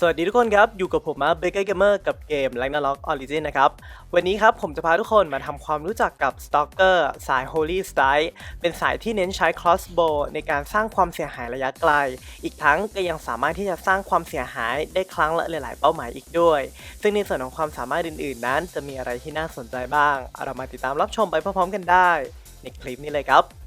สวัสดีทุกคนครับ อยู่กับผมมาเบเกอร์เกมเมอร์กับเกม Ragnarok Origin นะครับ วันนี้ครับผมจะพาทุกคนมาทำความรู้จักกับ Stalker สาย Holy Strike เป็นสายที่เน้นใช้ crossbow ในการสร้างความเสียหายระยะไกล อีกทั้งก็ยังสามารถที่จะสร้างความเสียหายได้ครั้งละหลาย ๆ เป้าหมายอีกด้วย ซึ่งในส่วนของความสามารถอื่น ๆ นั้น จะมีอะไรที่น่าสนใจบ้าง เรามาติดตามรับชมไปพร้อมๆกันได้ ในคลิปนี้เลยครับ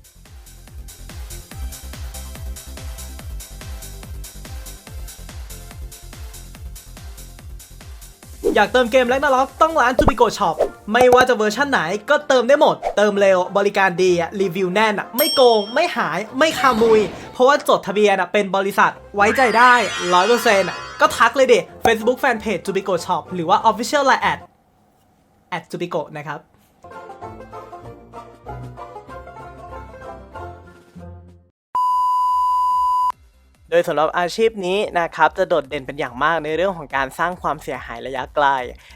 อยากเติมเกมแ a กนาล็อกต้องร้านจูบิโกช็อปไม่ว่าจะเวอร์ชั่นไหนก็เติมได้หมด เติมเร็วบริการดีรีวิวแน่นไม่โกง ไม่หายไม่คามุย เพราะว่าจดทะเบียนเป็นบริษัทไว้ใจได้ร้อยเปอร์เซ็นต์ก็ทักเลยเด็ Facebook Fanpage จูบิโกช็อปหรือว่า Official Line แอดแอดจูบิโกนะครับ โดยสำหรับอาชีพนี้นะครับจะโดดเด่นเป็นอย่างมากในเรื่องของการสร้างความเสียหายระยะไกล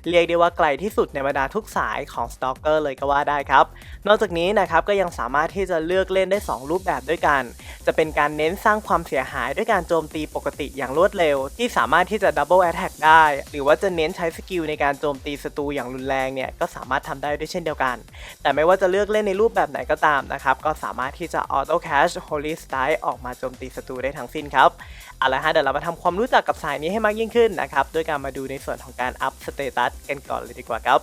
เรียกได้ว่าไกลที่สุดในบรรดาทุกสายของสตอกเกอร์เลยก็ว่าได้ครับ นอกจากนี้นะครับก็ยังสามารถที่จะเลือกเล่นได้ 2 รูปแบบด้วยกัน จะเป็นการเน้นสร้างความเสียหายด้วยการโจมตีปกติอย่างรวดเร็ว ที่สามารถที่จะดับเบิลแอตแทกได้ หรือว่าจะเน้นใช้สกิลในการโจมตีศัตรูอย่างรุนแรงเนี่ยก็สามารถทำได้ด้วยเช่นเดียวกัน แต่ไม่ว่าจะเลือกเล่นในรูปแบบไหนก็ตามนะครับก็สามารถที่จะออโต้แคช Holy Strike ออกมาโจมตีศัตรูได้ทั้งสิ้นครับเอาละฮะเดี๋ยวเรามาทำความรู้จักกับสายนี้ให้มากยิ่งขึ้นนะครับด้วยการมาดูในส่วนของการอัพสเตตัสกันก่อนเลยดีกว่าครับ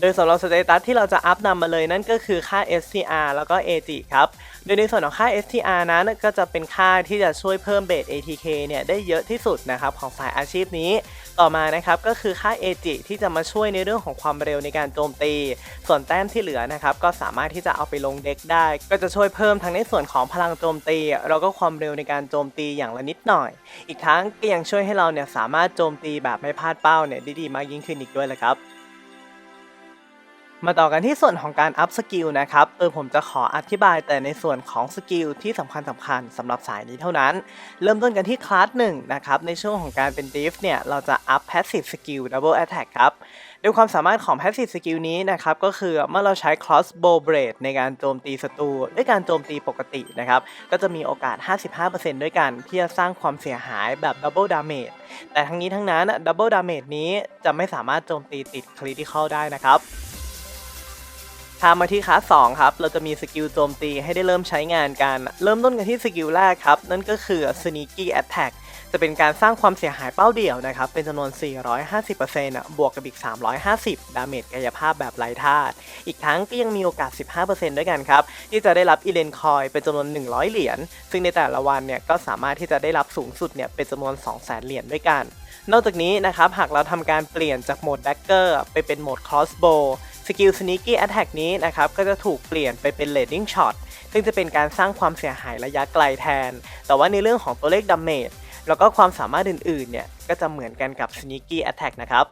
โดยสำหรับสเตตัสที่เราจะอัพนำมาเลยนั่นก็คือค่า SCR แล้วก็ AG ครับโดยในส่วนของค่า STR นั้นก็จะเป็นค่าที่จะช่วยเพิ่มเบส ATK เนี่ยได้เยอะที่สุดนะครับของสายอาชีพนี้ ต่อมานะครับก็คือค่า AG ที่จะมาช่วยในเรื่องของความเร็วในการโจมตี ส่วนแต้มที่เหลือนะครับก็สามารถที่จะเอาไปลงเด็กได้ ก็จะช่วยเพิ่มทั้งในส่วนของพลังโจมตีแล้วก็ความเร็วในการโจมตีอย่างละนิดหน่อย อีกทั้งก็ยังช่วยให้เราเนี่ยสามารถโจมตีแบบไม่พลาดเป้าเนี่ยได้ดีมากยิ่งขึ้นอีกด้วยลยครับ มาต่อกันที่ส่วนของการอัพสกิลนะครับ เออผมจะขออธิบายแต่ในส่วนของสกิลที่สำคัญสำคัญสำหรับสายนี้เท่านั้น เริ่มต้นกันที่คลาสหนึ่งนะครับ ในช่วงของการเป็นดิฟเนี่ย เราจะอัพ passive skill double attack ครับโดยความสามารถของ passive skill นี้นะครับ ก็คือเมื่อเราใช้ crossbow blade ในการโจมตีศัตรูด้วยการโจมตีปกตินะครับ ก็จะมีโอกาส 55%ด้วยกันที่จะสร้างความเสียหายแบบ double damage แต่ทั้งนี้ทั้งนั้น double damage นี้จะไม่สามารถโจมตีติด critical ได้นะครับ ทามาที่คลาส2ครับ เราจะมีสกิลโจมตีให้ได้เริ่มใช้งานกัน เริ่มต้นกันที่สกิลแรกครับ นั่นก็คือ Sneaky Attack จะเป็นการสร้างความเสียหายเป้าเดี่ยวนะครับ เป็นจำนวน 450%อะบวกกับอีก 350 ดาเมจกายภาพแบบไร้ธาตุ อีกทั้งก็ยังมีโอกาส 15%ด้วยกันครับ ที่จะได้รับอีเลนคอยเป็นจำนวน 100 เหรียญ ซึ่งในแต่ละวันเนี่ยก็สามารถที่จะได้รับสูงสุดเนี่ยเป็นจำนวน 200,000 เหรียญด้วยกัน นอกจากนี้นะครับหากเราทำการเปลี่ยนจากโหมด Dagger ไปเป็นโหมด Crossbow ส กิล Sneaky Attack นี้นะครับก็จะถูกเปลี่ยนไปเป็น Leading Shot ซึ่งจะเป็นการสร้างความเสียหายระยะไกลแทน แต่ว่าในเรื่องของตัวเลขดาเมจแล้วก็ความสามารถอื่นๆเนี่ยก็จะเหมือนกันกับ Sneaky Attack นะครับ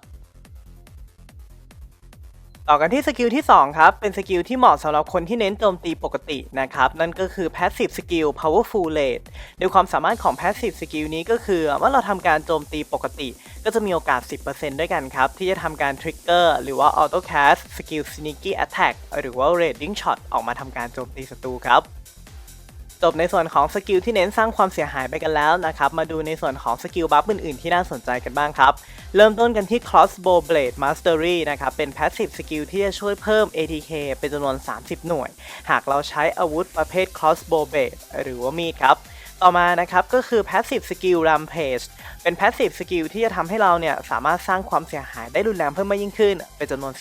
ต่อกันที่สกิลที่ 2 ครับ เป็นสกิลที่เหมาะสำหรับคนที่เน้นโจมตีปกตินะครับ นั่นก็คือ Passive Skill Powerful Rate โดยความสามารถของ Passive Skill นี้ก็คือว่าเราทำการโจมตีปกติ ก็จะมีโอกาส 10%ด้วยกันครับ ที่จะทำการ Trigger หรือว่า Auto Cast Skill Sneaky Attack หรือว่า Raiding Shot ออกมาทำการโจมตีศัตรูครับ จบในส่วนของสกิลที่เน้นสร้างความเสียหายไปกันแล้วนะครับ มาดูในส่วนของสกิลบัฟอื่นๆที่น่าสนใจกันบ้างครับ เริ่มต้นกันที่ crossbow blade mastery นะครับ เป็น passive skill ที่จะช่วยเพิ่ม ATK เป็นจำนวน 30 หน่วย หากเราใช้อาวุธประเภท crossbow blade หรือว่ามีดครับต่อมานะครับก็คือ passive skill rampage เป็น passive skill ที่จะทำให้เราเนี่ยสามารถสร้างความเสียหายได้รุนแรงเพิ่มมากยิ่งขึ้น เป็นจำนวน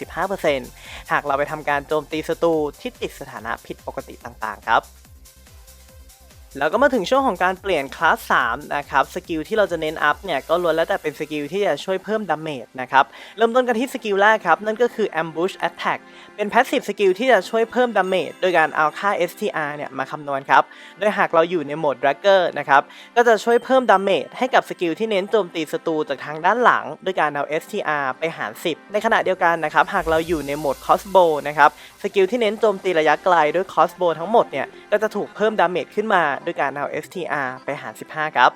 15%หากเราไปทำการโจมตีศัตรูที่ติดสถานะผิดปกติต่างๆครับ แล้วก็มาถึงช่วงของการเปลี่ยนคลาส3นะครับสกิลที่เราจะเน้นอัพเนี่ยก็ล้วนแล้วแต่เป็นสกิลที่จะช่วยเพิ่มดาเมจนะครับเริ่มต้นกันที่สกิลแรกครับ นั่นก็คือ ambush attack เป็น passive สกิลที่จะช่วยเพิ่มดาเมจโดยการเอาค่า STR เนี่ยมาคำนวณครับ โดยหากเราอยู่ในโหมด dragger นะครับก็จะช่วยเพิ่มดาเมจให้กับสกิลที่เน้นโจมตีศัตรูจากทางด้านหลัง โดยการเอา STR ไปหาร 10 ในขณะเดียวกันนะครับหากเราอยู่ในโหมด crossbow นะครับสกิลที่เน้นโจมตีระยะไกลด้วย crossbow ทั้งหมดเนี่ยก็จะถูกเพิ่มดาเมจขึ้นมาด้วยการเอา STR ไปหาร 15 ครับ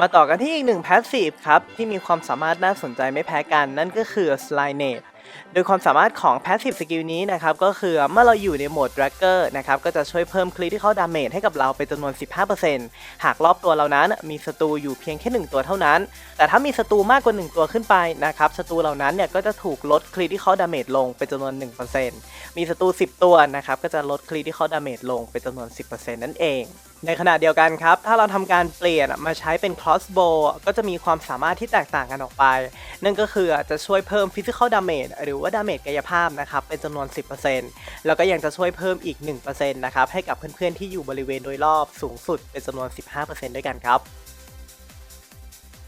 มาต่อกันที่อีกหนึ่ง passive ครับ ที่มีความสามารถน่าสนใจไม่แพ้กันนั่นก็คือ Slynate โดยความสามารถของ Passive Skill นี้นะครับก็คือเมื่อเราอยู่ในโหมด Dragger นะครับก็จะช่วยเพิ่ม Critical Damage ให้กับเราเป็นจำนวน 15%หากรอบตัวเรานั้นมีศัตรูอยู่เพียงแค่ 1 ตัวเท่านั้น แต่ถ้ามีศัตรูมากกว่า 1 ตัวขึ้นไปนะครับศัตรูเหล่านั้นเนี่ยก็จะถูกลด Critical Damage ลงเป็นจำนวน 1%มีศัตรู 10 ตัวนะครับก็จะลด Critical Damage ลงเป็นจำนวน 10%นั่นเองในขณะเดียวกันครับ ถ้าเราทำการเปลี่ยนมาใช้เป็น crossbow ก็จะมีความสามารถที่แตกต่างกันออกไป นั่นก็คือจะช่วยเพิ่ม physical damage หรือว่า damage กายภาพนะครับเป็นจำนวน 10%แล้วก็ยังจะช่วยเพิ่มอีก 1%นะครับให้กับเพื่อนๆที่อยู่บริเวณโดยรอบสูงสุดเป็นจำนวน 15%ด้วยกันครับ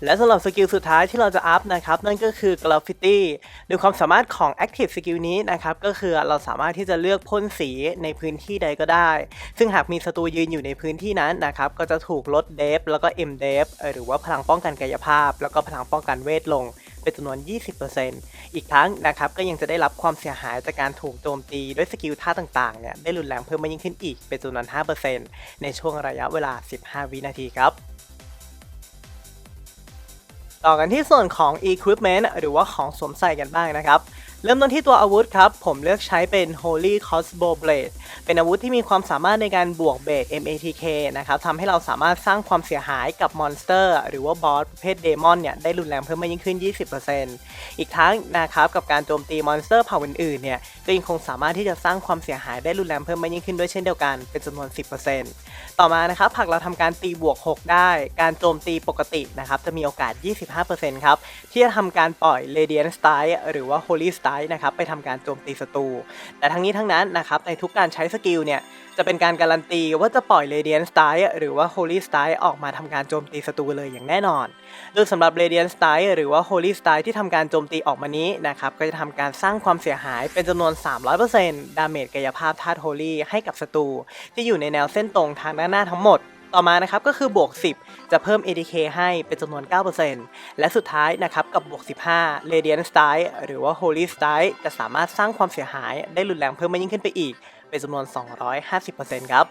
และสำหรับสกิลสุดท้ายที่เราจะอัพนะครับนั่นก็คือ Graffiti โดยความสามารถของ Active Skill นี้นะครับก็คือเราสามารถที่จะเลือกพ่นสีในพื้นที่ใดก็ได้ ซึ่งหากมีศัตรูยืนอยู่ในพื้นที่นั้นนะครับก็จะถูกลดเดฟแล้วก็ M เดฟหรือว่าพลังป้องกันกายภาพ แล้วก็พลังป้องกันเวทลง เป็นจำนวน 20%อีกทั้งนะครับก็ยังจะได้รับความเสียหายจากการถูกโจมตีด้วยสกิลท่าต่างๆเนี่ยได้รุนแรงเพิ่มมากยิ่งขึ้นอีกเป็นจำนวน 5%ในช่วงระยะเวลา 15 วินาทีครับต่อกันที่ส่วนของ equipment หรือว่าของสวมใส่กันบ้างนะครับ เริ่มต้นที่ตัวอาวุธครับ ผมเลือกใช้เป็น Holy Crossbow Blade เป็นอาวุธที่มีความสามารถในการบวกเบส MATK นะครับทำให้เราสามารถสร้างความเสียหายกับมอนสเตอร์ หรือว่าบอสประเภทเดมอนเนี่ยได้รุนแรงเพิ่มมากยิ่งขึ้น 20%อีกทั้งนะครับกับการโจมตีมอนสเตอร์เผ่าอื่นๆเนี่ยก็ยังคงสามารถที่จะสร้างความเสียหายได้รุนแรงเพิ่มมากยิ่งขึ้นด้วยเช่นเดียวกันเป็นจำนวน 10%ต่อมานะครับหากเราทำการตีบวก 6 ได้ การโจมตีปกตินะครับจะมีโอกาส 25%ครับที่จะทำการปล่อย Radiant Strike หรือว่า Holy Strike นะครับไปทำการโจมตีศัตรู แต่ทั้งนี้ทั้งนั้นนะครับในทุกการใช้สกิลเนี่ยจะเป็นการการันตีว่าจะปล่อย Radiant Strike หรือว่า Holy Strike ออกมาทำการโจมตีศัตรูเลยอย่างแน่นอน โดยสำหรับ Radiant Strike หรือว่า Holy Strike ที่ทำการโจมตีออกมานี้นะครับก็จะทำการสร้างความเสียหายเป็นจำนวน 300%ดาเมจกายภาพธาตุ Holy ให้กับศัตรูที่อยู่ในแนวเส้นตรงทางด้านหน้าทั้งหมด ต่อมานะครับก็คือบวก 10 จะเพิ่ม ADK ให้เป็นจำนวน 9%และสุดท้ายนะครับกับบวก 15 Radiant Strike หรือว่า Holy Strike จะสามารถสร้างความเสียหายได้รุนแรงเพิ่มมากยิ่งขึ้นไปอีก เป็นจำนวน 250%ครับ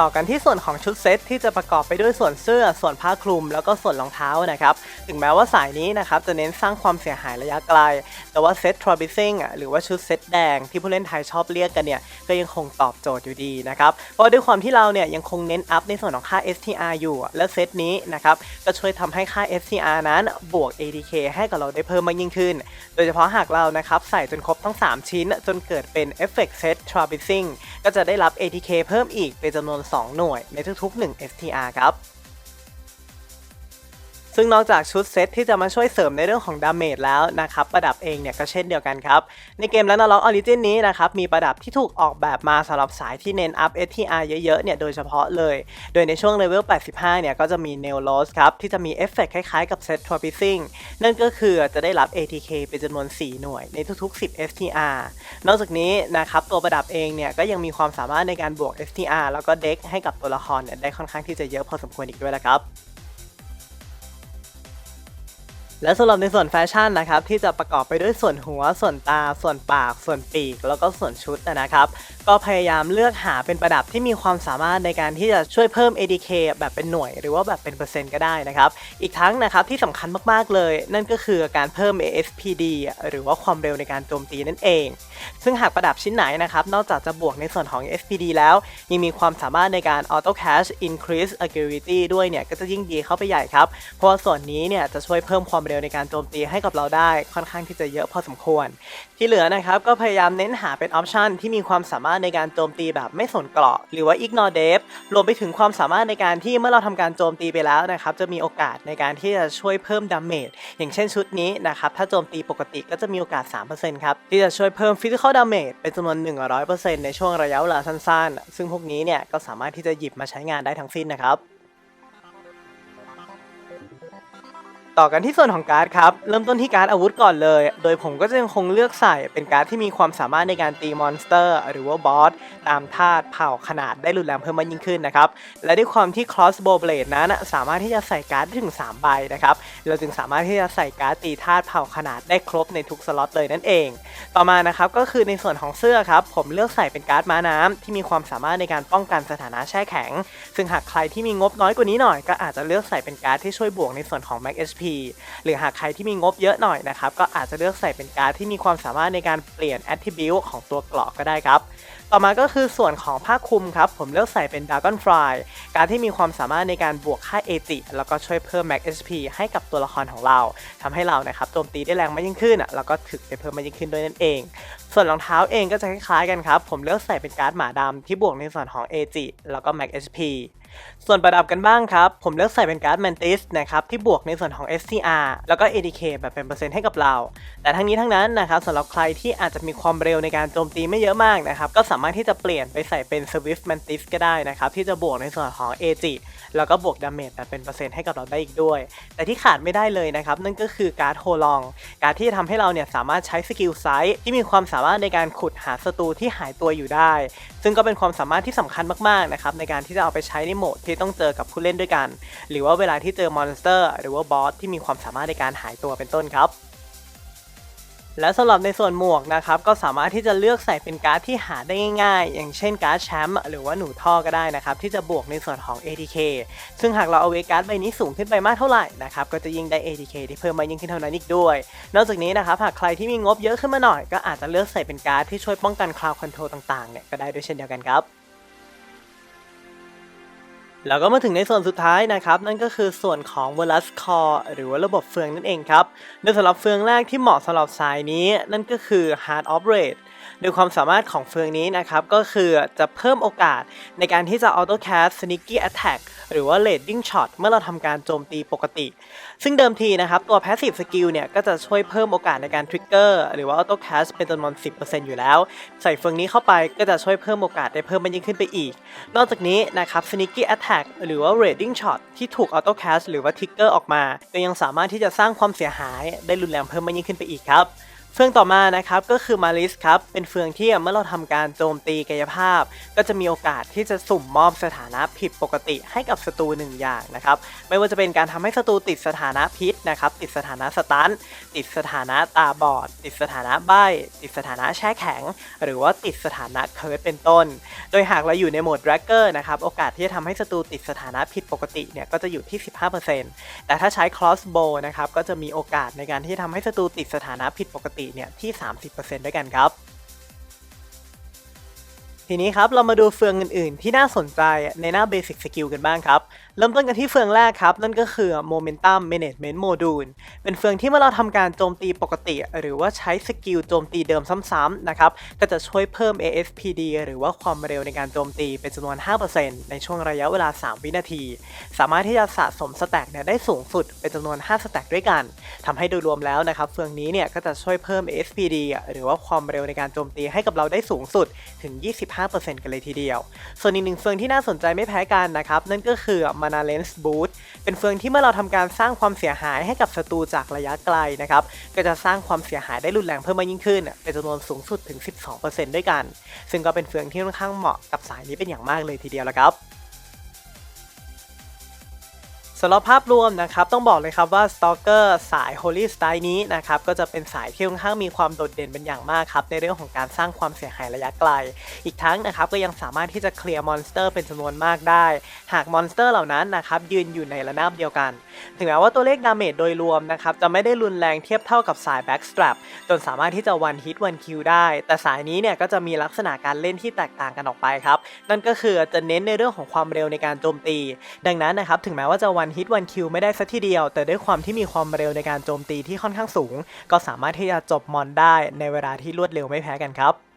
ต่อกันที่ส่วนของชุดเซตที่จะประกอบไปด้วยส่วนเสื้อ ส่วนผ้าคลุม แล้วก็ส่วนรองเท้านะครับ ถึงแม้ว่าสายนี้นะครับจะเน้นสร้างความเสียหายระยะไกล แต่ว่าเซตทร a บิซิ่งหรือว่าชุดเซตแดงที่ผู้เล่นไทยชอบเรียกกันเนี่ย ก็ยังคงตอบโจทย์อยู่ดีนะครับ เพราะด้วยความที่เราเนี่ยยังคงเน้นอัพในส่วนของค่า STR อยู่ และเซตนี้นะครับก็ช่วยทำให้ค่า STR นั้นบวก ADK ให้กับเราได้เพิ่มมากยิ่งขึ้น โดยเฉพาะหากเรานะครับใส่จนครบทั้ง 3 ชิ้น จนเกิดเป็น Effect Set t r a v i s i n g ก็จะได้รับ ATK เพิ่มอีกเป็นจำนวน2 หน่วยในทุกๆ 1 STR ครับ ซึ่งนอกจากชุดเซตที่จะมาช่วยเสริมในเรื่องของดาเมจแล้วนะครับประดับเองเนี่ยก็เช่นเดียวกันครับ ในเกมแล้วนล็อกออริจินนี้นะครับมีประดับที่ถูกออกแบบมาสำหรับสายที่เน้นอัพ STR เยอะๆเนี่ยโดยเฉพาะเลย โดยในช่วงเลเวล 85 เนี่ยก็จะมี Nail l o s ครับที่จะมีเอฟเฟกคล้ายๆกับเซต t r a p i z i n g นั่นก็คือจะได้รับ ATK เป็นจำนวน 4 หน่วยในทุกๆ 10 STR นอกจากนี้นะครับตัวประดับเองเนี่ยก็ยังมีความสามารถในการบวก STR แล้วก็เด็กให้กับตัวละครเนี่ยได้ค่อนข้างที่จะเยอะพอสมควรอีกด้วยนะครับ และสำหรับในส่วนแฟชั่นนะครับที่จะประกอบไปด้วยส่วนหัว ส่วนตา ส่วนปาก ส่วนปีก แล้วก็ส่วนชุดนะครับ ก็พยายามเลือกหาเป็นประดับที่มีความสามารถในการที่จะช่วยเพิ่ม ADK แบบเป็นหน่วย หรือว่าแบบเป็นเปอร์เซ็นต์ก็ได้นะครับ อีกทั้งนะครับที่สำคัญมากๆเลย นั่นก็คือการเพิ่ม ASPD หรือว่าความเร็วในการโจมตีนั่นเอง ซึ่งหากประดับชิ้นไหนนะครับนอกจากจะบวกในส่วนของ SPD แล้ว ยังมีความสามารถในการ Auto Cache Increase Agility ด้วยเนี่ยก็จะยิ่งดีเข้าไปใหญ่ครับเพราะว่าส่วนนี้เนี่ยจะช่วยเพิ่มความเร็วในการโจมตีให้กับเราได้ค่อนข้างที่จะเยอะพอสมควร ที่เหลือนะครับก็พยายามเน้นหาเป็นออปชันที่มีความสามารถในการโจมตีแบบไม่สนเกราะหรือว่า ignore def รวมไปถึงความสามารถในการที่เมื่อเราทำการโจมตีไปแล้วนะครับจะมีโอกาสในการที่จะช่วยเพิ่มดาเมจอย่างเช่นชุดนี้นะครับถ้าโจมตีปกติก็จะมีโอกาส 3%ครับที่จะช่วยเพิ่ม physical damage เป็นจำนวน 100%ในช่วงระยะเวลาสั้นๆ ซึ่งพวกนี้เนี่ยก็สามารถที่จะหยิบมาใช้งานได้ทั้งสิ้นนะครับ ต่อกันที่ส่วนของการ์ดครับ เริ่มต้นที่การ์ดอาวุธก่อนเลย โดยผมก็จะยังคงเลือกใส่เป็นการ์ดที่มีความสามารถในการตีมอนสเตอร์ หรือว่าบอสตามธาตุเผ่าขนาดได้รุนแรงเพิ่มมากยิ่งขึ้นนะครับ และด้วยความที่ crossbow blade นั้นสามารถที่จะใส่การ์ดได้ถึง 3 ใบนะครับ เราจึงสามารถที่จะใส่การ์ดตีธาตุเผ่าขนาดได้ครบในทุกสล็อตเลยนั่นเอง ต่อมานะครับก็คือในส่วนของเสื้อครับผมเลือกใส่เป็นการ์ดม้าน้ำที่มีความสามารถในการป้องกันสถานะแช่แข็ง ซึ่งหากใครที่มีงบน้อยกว่านี้หน่อย ก็อาจจะเลือกใส่เป็นการ์ดที่ช่วยบวกในส่วนของ Max HP หรือหากใครที่มีงบเยอะหน่อยนะครับ ก็อาจจะเลือกใส่เป็นการ์ดที่มีความสามารถในการเปลี่ยน attribute ของตัวเกราะก็ได้ครับ ต่อมาก็คือส่วนของผ้าคลุมครับ ผมเลือกใส่เป็น Dragon Fly การที่มีความสามารถในการบวกค่า AT แล้วก็ช่วยเพิ่ม Max HP ให้กับตัวละครของเราทำให้เรานะครับโจมตีได้แรงมากยิ่งขึ้นแล้วก็ถึกได้เพิ่มมากยิ่งขึ้นด้วยนั่นเอง ส่วนรองเท้าเองก็จะคล้ายๆกันครับ ผมเลือกใส่เป็นการ์ดหมาดำที่บวกในส่วนของ AG แล้วก็ Max HP ส่วนประดับกันบ้างครับ ผมเลือกใส่เป็นการ์ดแมนติสนะครับที่บวกในส่วนของ STR แล้วก็ ADK แบบเป็นเปอร์เซ็นต์ให้กับเรา แต่ทั้งนี้ทั้งนั้นนะครับสำหรับใครที่อาจจะมีความเร็วในการโจมตีไม่เยอะมากนะครับก็สามารถที่จะเปลี่ยนไปใส่เป็น Swift Mantis ก็ได้นะครับที่จะบวกในส่วนของ AG แล้วก็บวกดาเมจแบบเป็นเปอร์เซ็นต์ให้กับเราได้อีกด้วย แต่ที่ขาดไม่ได้เลยนะครับ นั่นก็คือการ์ดโฮลอง การ์ดที่จะทำให้เราเนี่ยสามารถใช้สกิลไซส์ที่มีความสามารถในการขุดหาศัตรูที่หายตัวอยู่ได้ ซึ่งก็เป็นความสามารถที่สำคัญมากๆนะครับในการที่จะเอาไปใช้ในโหมดที่ต้องเจอกับผู้เล่นด้วยกัน หรือว่าเวลาที่เจอมอนสเตอร์ หรือว่าบอสที่มีความสามารถในการหายตัวเป็นต้นครับ และสำหรับในส่วนหมวกนะครับก็สามารถที่จะเลือกใส่เป็นการ์ดที่หาได้ง่ายๆ อย่างเช่นการ์ดแชมป์หรือว่าหนูท่อก็ได้นะครับที่จะบวกในส่วนของ ATK ซึ่งหากเราเอาเวการ์ดใบนี้สูงขึ้นไปมากเท่าไหร่นะครับก็จะยิ่งได้ ATK ที่เพิ่มมายิ่งขึ้นเท่านั้นอีกด้วย นอกจากนี้นะครับหากใครที่มีงบเยอะขึ้นมาหน่อย ก็อาจจะเลือกใส่เป็นการ์ดที่ช่วยป้องกันคลาวคอนโทรลต่างๆเนี่ยก็ได้ด้วยเช่นเดียวกันครับ แล้วก็มาถึงในส่วนสุดท้ายนะครับ นั่นก็คือส่วนของ v e l u s Core หรือว่าระบบเฟืองนั่นเองครับโดยสำหรับเฟืองแรกที่เหมาะสำหรับสายนี้ นั่นก็คือ Hard of Rate โดยความสามารถของเฟืองนี้นะครับ ก็คือจะเพิ่มโอกาสในการที่จะ Auto Cast Sneaky Attack หรือว่า Leading Shot เมื่อเราทำการโจมตีปกติ ซึ่งเดิมทีนะครับ ตัว Passive Skill เนี่ย ก็จะช่วยเพิ่มโอกาสในการ Trigger หรือว่า Auto Cast เป็นจำนวน 10%อยู่แล้ว ใส่เฟืองนี้เข้าไปก็จะช่วยเพิ่มโอกาสได้เพิ่มมันยิ่งขึ้นไปอีก นอกจากนี้นะครับ Sneaky Attack หรือว่า Raiding Shot ที่ถูก Auto Cast หรือว่า Trigger ออกมาก็ยังสามารถที่จะสร้างความเสียหายได้รุนแรงเพิ่มมากยิ่งขึ้นไปอีกครับ ฟืองต่อมานะครับก็คือมาริสครับเป็นเฟืองที่เมื่อเราทำการโจมตีกายภาพ ก็จะมีโอกาสที่จะสุ่มมอบสถานะผิดปกติให้กับศัตรูหนึ่งอย่างนะครับไม่ว่าจะเป็นการทำให้ศัตรูติดสถานะพิษนะครับติดสถานะสตันติดสถานะตาบอด ติดสถานะใบติดสถานะแช่แข็ง หรือว่าติดสถานะเคิร์ดเป็นต้น โดยหากเราอยู่ในโหมดแร็กเกอร์นะครับโอกาสที่จะทำให้ศัตรูติดสถานะผิดปกติเนี่ยก็จะอยู่ที่ 15%แต่ถ้าใช้ crossbow นะครับก็จะมีโอกาสในการที่จะทำให้ศัตรูติดสถานะผิดปกติเนี่ยที่ 30%ด้วยกันครับ ทีนี้ครับเรามาดูเฟืองอื่นๆ ที่น่าสนใจในหน้า Basic Skill กันบ้างครับ เริ่มต้นกันที่เฟืองแรกครับ นั่นก็คือ Momentum Management Module เป็นเฟืองที่เมื่อเราทำการโจมตีปกติ หรือว่าใช้สกิลโจมตีเดิมซ้ำๆนะครับ ก็จะช่วยเพิ่ม ASPD หรือว่าความเร็วในการโจมตีเป็นจำนวน 5%ในช่วงระยะเวลา 3 วินาที สามารถที่จะสะสมสแต็กเนี่ยได้สูงสุดเป็นจำนวน 5 สแต็กด้วยกันทำให้โดยรวมแล้วนะครับ เฟืองนี้เนี่ยก็จะช่วยเพิ่ม ASPD หรือว่าความเร็วในการโจมตีให้กับเราได้สูงสุดถึง 25%กันเลยทีเดียว ส่วนอีกหนึ่งเฟืองที่น่าสนใจไม่แพ้กันนะครับนั่นก็คือ Mana Lens Boost เป็นเฟืองที่เมื่อเราทำการสร้างความเสียหายให้กับศัตรูจากระยะไกลนะครับก็จะสร้างความเสียหายได้รุนแรงเพิ่มมากยิ่งขึ้น เป็นจำนวนสูงสุดถึง 12%ด้วยกัน ซึ่งก็เป็นเฟืองที่ค่อนข้างเหมาะกับสายนี้เป็นอย่างมากเลยทีเดียวละครับ สำหรับภาพรวมนะครับต้องบอกเลยครับว่า Stalker สาย Holy Style นี้นะครับก็จะเป็นสายที่ค่อนข้างมีความโดดเด่นเป็นอย่างมากครับในเรื่องของการสร้างความเสียหายระยะไกล อีกทั้งนะครับก็ยังสามารถที่จะเคลียร์มอนสเตอร์เป็นจำนวนมากได้ หากมอนสเตอร์เหล่านั้นนะครับยืนอยู่ในระนาบเดียวกัน ถึงแม้ว่าตัวเลขดาเมจโดยรวมนะครับจะไม่ได้รุนแรงเทียบเท่ากับสาย Backstrap จนสามารถที่จะ one hit one kill ได้ แต่สายนี้เนี่ยก็จะมีลักษณะการเล่นที่แตกต่างกันออกไปครับนั่นก็คือจะเน้นในเรื่องของความเร็วในการโจมตี ดังนั้นนะครับถึงแม้ว่าจะ one hit one kill ไม่ได้สักทีเดียว แต่ด้วยความที่มีความเร็วในการโจมตีที่ค่อนข้างสูง ก็สามารถที่จะจบมอนได้ในเวลาที่รวดเร็วไม่แพ้กันครับ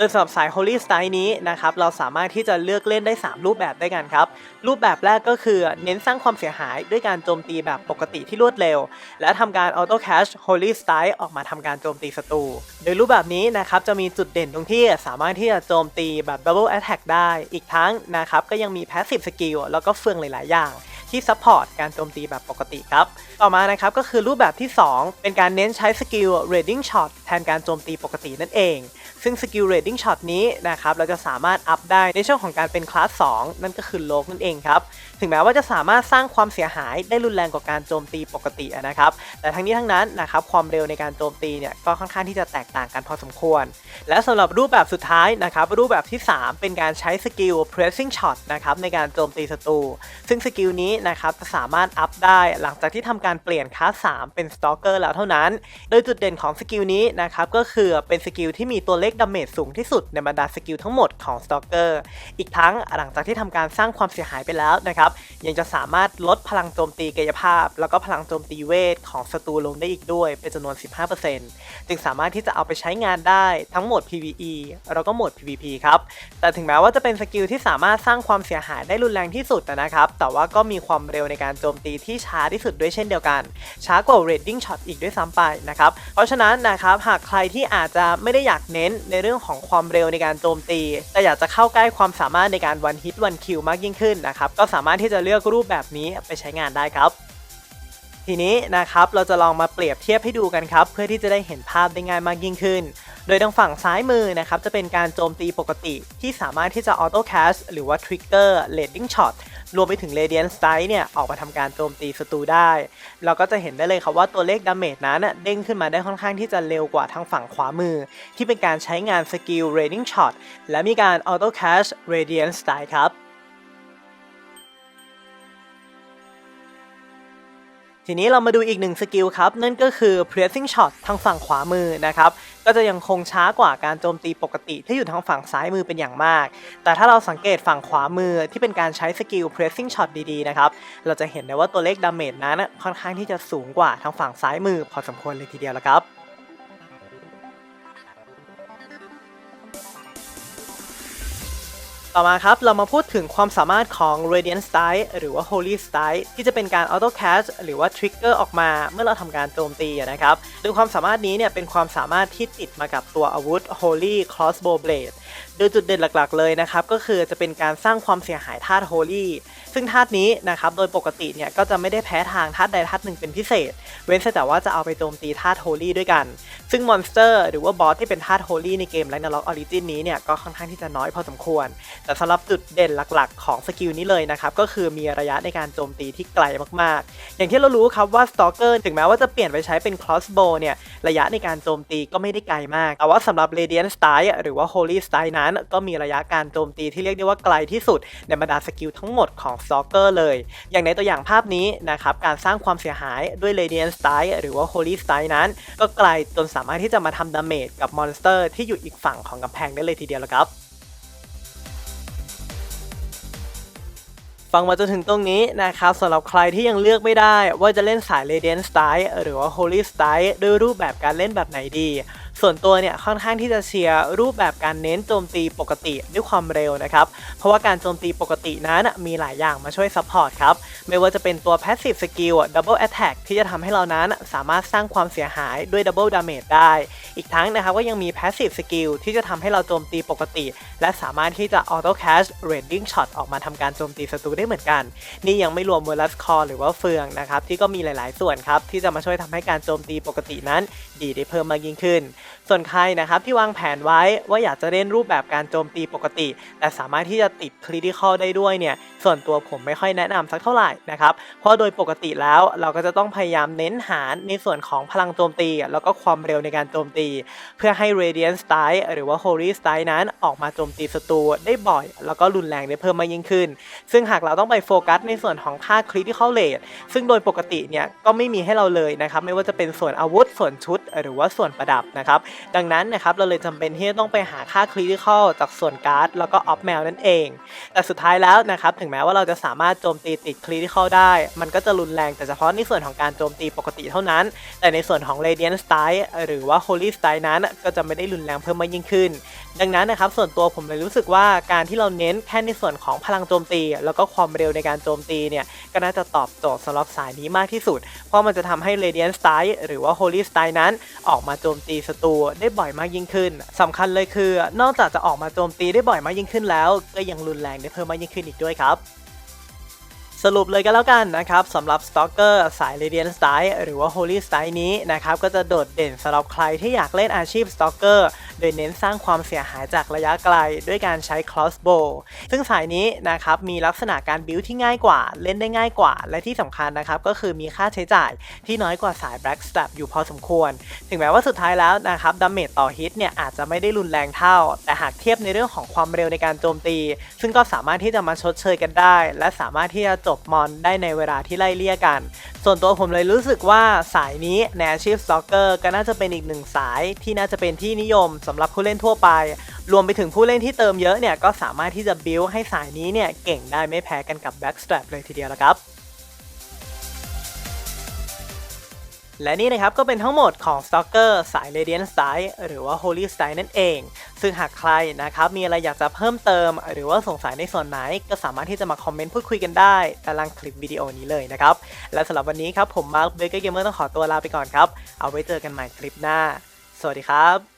โดยสำหรับสาย Holy Style นี้นะครับเราสามารถที่จะเลือกเล่นได้ 3 รูปแบบด้วยกันครับ รูปแบบแรกก็คือเน้นสร้างความเสียหายด้วยการโจมตีแบบปกติที่รวดเร็ว และทำการ Auto Cash Holy Style ออกมาทำการโจมตีศัตรูโดยรูปแบบนี้นะครับจะมีจุดเด่นตรงที่สามารถที่จะโจมตีแบบ Double Attack ได้ อีกทั้งนะครับก็ยังมี Passive Skill แล้วก็เฟืองหลาย ๆ อย่างที่ซัพพอร์ตการโจมตีแบบปกติครับ ต่อมานะครับก็คือรูปแบบที่ 2 เป็นการเน้นใช้สกิล Raiding Shot แทนการโจมตีปกตินั่นเอง ซึ่งสกิลเรดดิ้งช็อตนี้นะครับเราจะสามารถอัพได้ในช่วงของการเป็นคลาส2นั่นก็คือโลกนั่นเองครับ ถึงแม้ว่าจะสามารถสร้างความเสียหายได้รุนแรงกว่าการโจมตีปกตินะครับ แต่ทั้งนี้ทั้งนั้นนะครับความเร็วในการโจมตีเนี่ยก็ค่อนข้างที่จะแตกต่างกันพอสมควร และสำหรับรูปแบบสุดท้ายนะครับรูปแบบที่ 3 เป็นการใช้สกิล pressing shot นะครับในการโจมตีศัตรูซึ่งสกิลนี้นะครับจะสามารถอัพได้หลังจากที่ทำการเปลี่ยนคลาส3เป็น stalker แล้วเท่านั้น โดยจุดเด่นของสกิลนี้นะครับก็คือเป็นสกิลที่มีตัวเลขดาเมจสูงที่สุดในบรรดาสกิลทั้งหมดของ stalker อีกทั้งหลังจากที่ทำการสร้างความเสียหายไปแล้วนะครับยังจะสามารถลดพลังโจมตีกายภาพ แล้วก็พลังโจมตีเวทของศัตรูลงได้อีกด้วยเป็นจำนวน 15%จึงสามารถที่จะเอาไปใช้งานได้ทั้งหมด PVE แล้วก็โหมด PVP ครับ แต่ถึงแม้ว่าจะเป็นสกิลที่สามารถสร้างความเสียหายได้รุนแรงที่สุดนะครับ แต่ว่าก็มีความเร็วในการโจมตีที่ช้าที่สุดด้วยเช่นเดียวกัน ช้ากว่า Raiding Shot อีกด้วยซ้ำไปนะครับ เพราะฉะนั้นนะครับหากใครที่อาจจะไม่ได้อยากเน้นในเรื่องของความเร็วในการโจมตี แต่อยากจะเข้าใกล้ความสามารถในการ one hit one kill มากยิ่งขึ้นนะครับ ก็สามารถที่จะเลือกรูปแบบนี้ไปใช้งานได้ครับ ทีนี้นะครับเราจะลองมาเปรียบเทียบให้ดูกันครับ เพื่อที่จะได้เห็นภาพได้ง่ายมากยิ่งขึ้น โดยทางฝั่งซ้ายมือนะครับจะเป็นการโจมตีปกติ ที่สามารถที่จะออโต้แคสหรือว่าทริกเกอร์เลดดิ้งช็อตรวมไปถึง Radiant Strike เนี่ย ออกมาทำการโจมตีศัตรูได้ เราก็จะเห็นได้เลยครับว่าตัวเลขดาเมจนั้นเด้งขึ้นมาได้ค่อนข้างที่จะเร็วกว่าทางฝั่งขวามือ ที่เป็นการใช้งานสกิล Raining Shot และมีการ Auto Cast Radiant Strike ครับ ทีนี้เรามาดูอีกหนึ่งสกิลครับ นั่นก็คือ pressing shot ทางฝั่งขวามือนะครับ ก็จะยังคงช้ากว่าการโจมตีปกติที่อยู่ทางฝั่งซ้ายมือเป็นอย่างมาก แต่ถ้าเราสังเกตฝั่งขวามือที่เป็นการใช้สกิล pressing shot ดีๆนะครับ เราจะเห็นได้ว่าตัวเลขดาเมจนั้นค่อนข้างที่จะสูงกว่าทางฝั่งซ้ายมือพอสมควรเลยทีเดียวละครับ ต่อมาครับ เรามาพูดถึงความสามารถของ Radiant Strike หรือว่า Holy Strike ที่จะเป็นการ Auto Cast หรือว่า Trigger ออกมาเมื่อเราทำการโจมตีนะครับโดยความสามารถนี้เนี่ยเป็นความสามารถที่ติดมากับตัวอาวุธ Holy Crossbow Blade โดยจุดเด่นหลักๆ เลยนะครับ ก็คือจะเป็นการสร้างความเสียหายธาตุ Holy ซึ่งธาตุนี้นะครับ โดยปกติเนี่ยก็จะไม่ได้แพ้ทางธาตุใดธาตุหนึ่งเป็นพิเศษ เว้นแต่ว่าจะเอาไปโจมตีธาตุ Holy ด้วยกัน ซึ่งมอนสเตอร์หรือว่าบอสที่เป็นธาตุ Holy ในเกม Ragnarok Origin นี้เนี่ยก็ค่อนข้างที่จะน้อยพอสมควรแต่สำหรับจุดเด่นหลักๆ ของสกิลนี้เลยนะครับ ก็คือมีระยะในการโจมตีที่ไกลมากๆ อย่างที่เรารู้ครับว่า Stalker ถึงแม้ว่าจะเปลี่ยนไปใช้เป็น Crossbow เนี่ย ระยะในการโจมตีก็ไม่ได้ไกลมาก แต่ว่าสำหรับ Radiant Strike หรือว่า Holy Strike นั้น ก็มีระยะการโจมตีที่เรียกได้ว่าไกลที่สุดในบรรดาสกิลทั้งหมดของ Stalker เลย อย่างในตัวอย่างภาพนี้นะครับ การสร้างความเสียหายด้วย Radiant Strike หรือว่า Holy Strike นั้น ก็ไกลจนสามารถที่จะมาทำดาเมจกับมอนสเตอร์ที่อยู่อีกฝั่งของกำแพงได้เลยทีเดียวแล้วครับ ฟังมาจนถึงตรงนี้นะครับสำหรับใครที่ยังเลือกไม่ได้ ว่าจะเล่นสาย Radiant Style หรือว่า Holy Style ด้วยรูปแบบการเล่นแบบไหนดี ส่วนตัวเนี่ยค่อนข้างที่จะเชียร์รูปแบบการเน้นโจมตีปกติด้วยความเร็วนะครับ เพราะว่าการโจมตีปกตินั้นมีหลายอย่างมาช่วยซัพพอร์ตครับ ไม่ว่าจะเป็นตัว Passive Skill Double Attack ที่จะทำให้เรานั้นสามารถสร้างความเสียหายด้วย Double Damage ได้ อีกทั้งนะครับก็ยังมี Passive Skill ที่จะทำให้เราโจมตีปกติ และสามารถที่จะ Auto Cast Raiding Shot ออกมาทำการโจมตีศัตรูได้เหมือนกัน นี่ยังไม่รวม v e r u s Core หรือว่าเฟืองนะครับที่ก็มีหลาย ๆ ส่วนครับที่จะมาช่วยทำให้การโจมตีปกตินั้น ดีได้เพิ่มมากยิ่งขึ้น ส่วนใครนะครับที่วางแผนไว้ว่าอยากจะเล่นรูปแบบการโจมตีปกติ แต่สามารถที่จะติดคริติคอลได้ด้วยเนี่ยส่วนตัวผมไม่ค่อยแนะนำสักเท่าไหร่นะครับเพราะโดยปกติแล้วเราก็จะต้องพยายามเน้นหาในส่วนของพลังโจมตี แล้วก็ความเร็วในการโจมตีเพื่อให้ Radiant Strike หรือว่า Holy Strike นั้นออกมาโจมตีศัตรูได้บ่อย แล้วก็รุนแรงได้เพิ่มมากยิ่งขึ้น ซึ่งหากเราต้องไปโฟกัสในส่วนของค่า Critical Rate ซึ่งโดยปกติเนี่ยก็ไม่มีให้เราเลยนะครับไม่ว่าจะเป็นส่วนอาวุธส่วนชุด หรือว่าส่วนประดับนะครับดังนั้นนะครับเราเลยจำเป็นที่จะต้องไปหาค่า Critical จากส่วนการ์ดแล้วก็ Off m a l นั่นเอง แต่สุดท้ายแล้วนะครับถึงแม้ว่าเราจะสามารถโจมตีติด Critical ได้ มันก็จะรุนแรงแต่เฉพาะในส่วนของการโจมตีปกติเท่านั้น แต่ในส่วนของ Radiant Strike หรือว่า Holy Strike นั้นก็จะไม่ได้รุนแรงเพิ่มมากยิ่งขึ้น ดังนั้นนะครับส่วนตัวผมเลยรู้สึกว่าการที่เราเน้นแค่ในส่วนของพลังโจมตี แล้วก็ความเร็วในการโจมตีเนี่ยก็น่าจะตอบโจทย์สำหรับสายนี้มากที่สุด เพราะมันจะทำให้ Radiant Strike หรือว่า Holy Strike นั้นออกมาโจมตีศัตรูได้บ่อยมากยิ่งขึ้นสำคัญเลยคือ นอกจากจะออกมาโจมตีได้บ่อยมากยิ่งขึ้นแล้ว ก็ยังรุนแรงได้เพิ่มมากยิ่งขึ้นอีกด้วยครับ สรุปเลยก็แล้วกันนะครับสำหรับ Stalker สาย Radiant Style หรือว่า Holy Style นี้นะครับก็จะโดดเด่นสำหรับใครที่อยากเล่นอาชีพ Stalker โดยเน้นสร้างความเสียหายจากระยะไกลด้วยการใช้ crossbow ซึ่งสายนี้นะครับมีลักษณะการบิวที่ง่ายกว่าเล่นได้ง่ายกว่า และที่สำคัญนะครับก็คือมีค่าใช้จ่ายที่น้อยกว่าสาย black strap อยู่พอสมควร ถึงแม้ว่าสุดท้ายแล้วนะครับดาเมจต่อฮิตเนี่ยอาจจะไม่ได้รุนแรงเท่า แต่หากเทียบในเรื่องของความเร็วในการโจมตี ซึ่งก็สามารถที่จะมาชดเชยกันได้ และสามารถที่จะจบมอนได้ในเวลาที่ไล่เลี่ยกันส่วนตัวผมเลยรู้สึกว่าสายนี้ในอาชีพสตอกเกอร์ก็น่าจะเป็นอีกหนึ่งสายที่น่าจะเป็นที่นิยมสำหรับผู้เล่นทั่วไป รวมไปถึงผู้เล่นที่เติมเยอะเนี่ยก็สามารถที่จะบิลให้สายนี้เนี่ยเก่งได้ไม่แพ้กันกับแบ็กสแตรปเลยทีเดียวละครับ และนี่นะครับก็เป็นทั้งหมดของ Stalker สาย Radiant Style หรือว่า Holy Style นั่นเอง ซึ่งหากใครนะครับมีอะไรอยากจะเพิ่มเติม หรือว่าสงสัยในส่วนไหน ก็สามารถที่จะมาคอมเมนต์พูดคุยกันได้ใต้ล่างคลิปวิดีโอนี้เลยนะครับ และสำหรับวันนี้ครับผมมาร์คเบเกอร์เกมเมอร์ต้องขอตัวลาไปก่อนครับ เอาไว้เจอกันใหม่คลิปหน้า สวัสดีครับ